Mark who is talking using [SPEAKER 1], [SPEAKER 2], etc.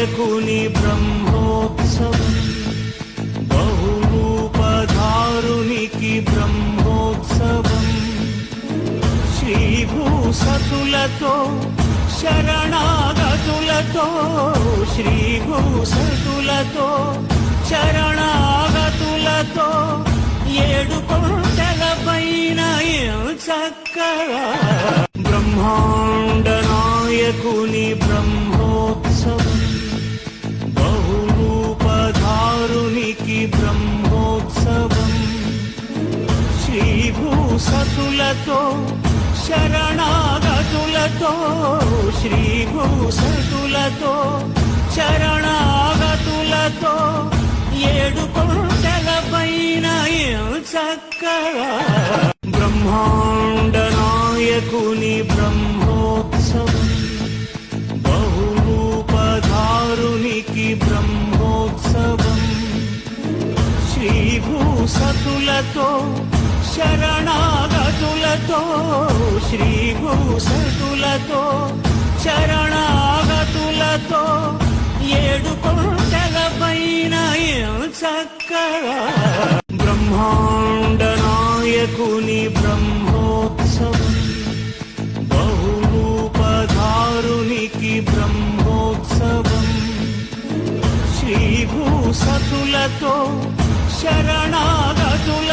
[SPEAKER 1] నాయకుని బ్రహ్మోత్సవం. బహురూపధారునికి బ్రహ్మోత్సవం. శ్రీభూసతులతో శరణాగతులతో శ్రీభూసతులతో శరణాగతులతో ఏడు కొండల పైన చక్కగా. బ్రహ్మాండ నాయకుని బ్రహ్మోత్సవం. బ్రహ్మోత్సవం శ్రీభూసతులతో శరణాగతులతో శ్రీభూసతులతో శరణాగతులతో ఏడు కొండల పైన చక్కగా. బ్రహ్మాండ నాయకుని బ్రహ్మ సతులతో శరణాగతులతో శ్రీభూసతులతో శరణాగతులతో ఏడు కొండల పైన చక్కగా బ్రహ్మాండ నాయకుని బ్రహ్మోత్సవం బహురూపధారునికి బ్రహ్మోత్సవం. శ్రీ భూసతులతో శరణాగతుల